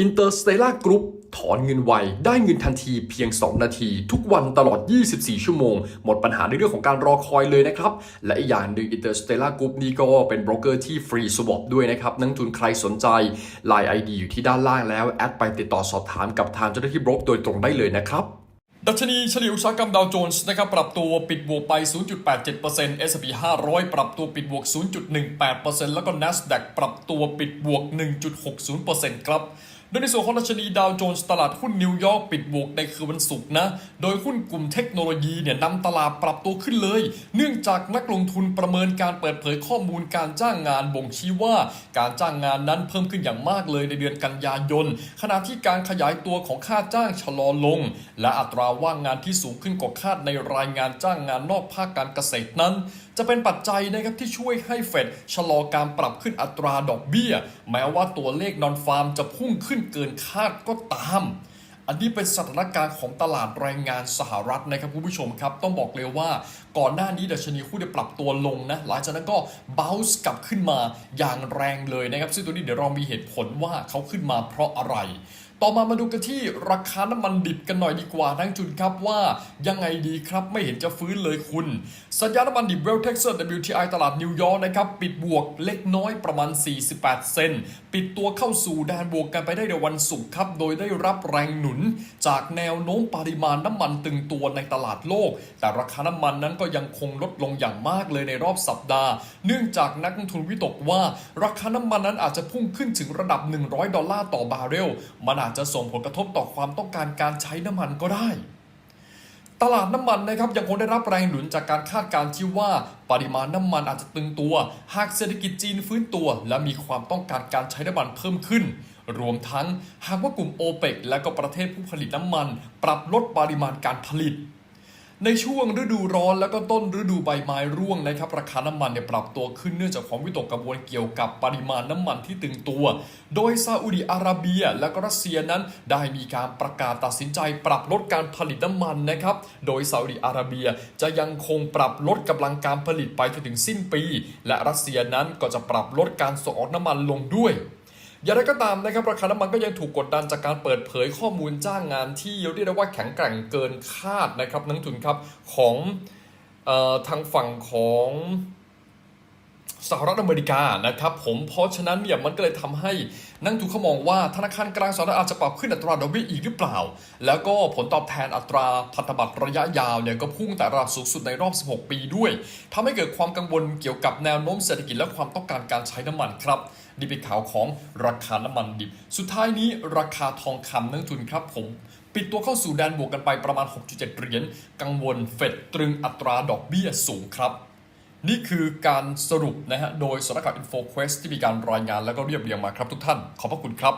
Interstellar Group ถอนเงินไว ได้เงินทันทีเพียง 2 นาที ทุกวันตลอด 24 ชั่วโมง หมดปัญหาในเรื่องของการรอคอยเลยนะครับ และอีกอย่างหนึ่ง Interstellar Group นี่ก็เป็นโบรกเกอร์ที่ฟรีสวอปด้วยนะครับ นักทุนใครสนใจ Line ID อยู่ที่ด้านล่างแล้ว แอดไปติดต่อสอบถามกับทางเจ้าหน้าที่โบรกโดยตรงได้เลยนะครับดัชนีเฉลี่ยอุตสาหกรรมดาวโจนส์นะครับปรับตัวปิดบวกไป 0.87% S&P 500 ปรับตัวปิดบวก 0.18%แล้วก็ NASDAQ ปรับตัวปิดบวก 1.60%ครับ โดยในส่วนของดัชนีดาวโจนส์ตลาดหุ้นนิวยอร์กปิดบวกในคืนวันศุกร์นะ โดยหุ้นกลุ่มเทคโนโลยีเนี่ยนำตลาดปรับตัวขึ้นเลย เนื่องจากนักลงทุนประเมินการเปิดเผยข้อมูลการจ้างงานบ่งชี้ว่า การจ้างงานนั้นเพิ่มขึ้นอย่างมากเลยในเดือนกันยายน ขณะที่การขยายตัวของค่าจ้างชะลอลง และอัตราว่างงานที่สูงขึ้นกว่าคาดในรายงานจ้างงานนอกภาคการเกษตรนั้น จะเป็นปัจจัยนะครับที่ช่วยให้เฟดชะลอการปรับขึ้นอัตราดอกเบี้ย แม้ว่าตัวเลขนอนฟาร์มจะพุ่งขึ้นเกินคาดก็ตาม อันนี้เป็นสถานการณ์ของตลาดแรงงานสหรัฐนะครับคุณผู้ชมครับ ต้องบอกเลยว่าก่อนหน้านี้ดัชนีหุ้นได้ปรับตัวลงนะ หลังจากนั้นก็บ้าส์กลับขึ้นมาอย่างแรงเลยนะครับ ซึ่งตัวนี้เดี๋ยวเรามีเหตุผลว่าเขาขึ้นมาเพราะอะไร ต่อมามาดูกันที่ราคาน้ำมันดิบกันหน่อยดีกว่าทั้งจุดครับว่ายังไงดีครับไม่เห็นจะฟื้นเลยคุณ สัญญาณน้ำมันดิบเวลเท็กซัส WTI ตลาดนิวยอร์กนะครับปิดบวกเล็กน้อยประมาณ 48 เซนต์ปิดตัวเข้าสู่แดนบวกกันไปได้ในวันศุกร์ครับ โดยได้รับแรงหนุน จากแนวโน้มปริมาณน้ำมันตึงตัวในตลาดโลก แต่ราคาน้ำมันนั้นก็ยังคงลดลงอย่างมากเลยในรอบสัปดาห์ เนื่องจากนักลงทุนวิตกว่า ราคาน้ำมันนั้นอาจจะพุ่งขึ้นถึงระดับ 100 ดอลลาร์ต่อบาร์เรลมันอาจจะส่งผลกระทบต่อความต้องการการใช้น้ำมันก็ได้ ตลาดน้ำมันนะครับยังคงได้รับแรงหนุนจากการคาดการณ์ที่ว่าปริมาณน้ำมันอาจจะตึงตัว หากเศรษฐกิจจีนฟื้นตัว และมีความต้องการการใช้น้ำมันเพิ่มขึ้น รวมทั้งหากว่ากลุ่มโอเปกและก็ประเทศผู้ผลิตน้ำมัน ปรับลดปริมาณการผลิต ในช่วงฤดูร้อนแล้วก็ต้นฤดูใบไม้ร่วงนะครับราคาน้ำมันเนี่ยปรับตัวขึ้นเนื่องจากความวิตกกังวลเกี่ยวกับปริมาณน้ำมันที่ตึงตัว โดยซาอุดิอาระเบีย และก็รัสเซียนั้นได้มีการประกาศตัดสินใจปรับลดการผลิตน้ำมันนะครับโดยซาอุดิอาระเบียจะยังคงปรับลดกำลังการผลิตไปจนถึงสิ้นปี และรัสเซียนั้นก็จะปรับลดการส่งออกน้ำมันลงด้วย อย่างไรก็ตามนะครับราคาน้ำมันก็ยังถูกกดดันจากการเปิดเผยข้อมูลจ้างงานที่เรียกได้ว่าแข็งแกร่งเกินคาดนะครับนักทุนครับของออทางฝั่งของ สหรัฐอเมริกานะครับผมเพราะฉะนั้นเนี่ยมันก็เลยทำให้นักทุนเขามองว่าธนาคารกลางสหรัฐอาจจะปรับขึ้นอัตราดอกเบี้ยอีกหรือเปล่า แล้วก็ผลตอบแทนอัตราพันธบัตรระยะยาวเนี่ยก็พุ่งแต่ระดับสูงสุดในรอบ 16 ปีด้วยทำให้เกิดความกังวลเกี่ยวกับแนวโน้มเศรษฐกิจและความต้องการการใช้น้ำมันครับนี่เป็นข่าวของราคาน้ำมันดิบ สุดท้ายนี้ราคาทองคำนักลงทุนครับผมปิดตัวเข้าสู่แดนบวกกันไปประมาณ 6.7 เหรียญกังวลเฟดตรึงอัตราดอกเบี้ยสูงครับ นี่คือการสรุปนะฮะโดยสำนักข่าว InfoQuest ที่มีการรายงานแล้วก็เรียบเรียงมาครับทุกท่าน ขอบพระคุณครับ